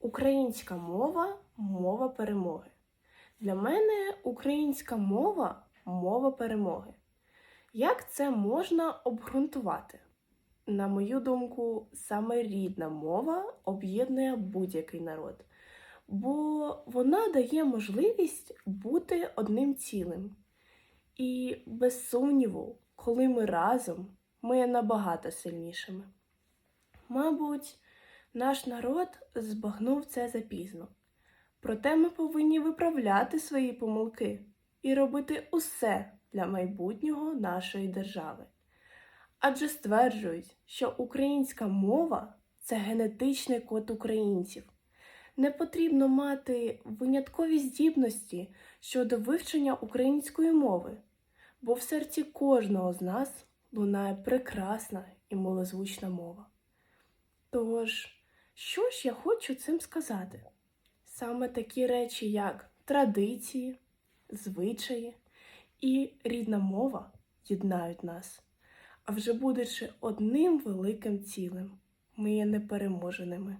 Українська мова мова перемоги. Для мене українська мова мова перемоги. Як це можна обґрунтувати? На мою думку, саме рідна мова об'єднує будь-який народ, бо вона дає можливість бути одним цілим. І без сумніву, коли ми разом, ми є набагато сильнішими. Мабуть, наш народ збагнув це запізно. Проте ми повинні виправляти свої помилки і робити усе для майбутнього нашої держави. Адже стверджують, що українська мова це генетичний код українців. Не потрібно мати виняткові здібності щодо вивчення української мови, бо в серці кожного з нас лунає прекрасна і милозвучна мова. Тож, що ж я хочу цим сказати? Саме такі речі, як традиції, звичаї і рідна мова єднають нас. А вже будучи одним великим цілим, ми є непереможеними.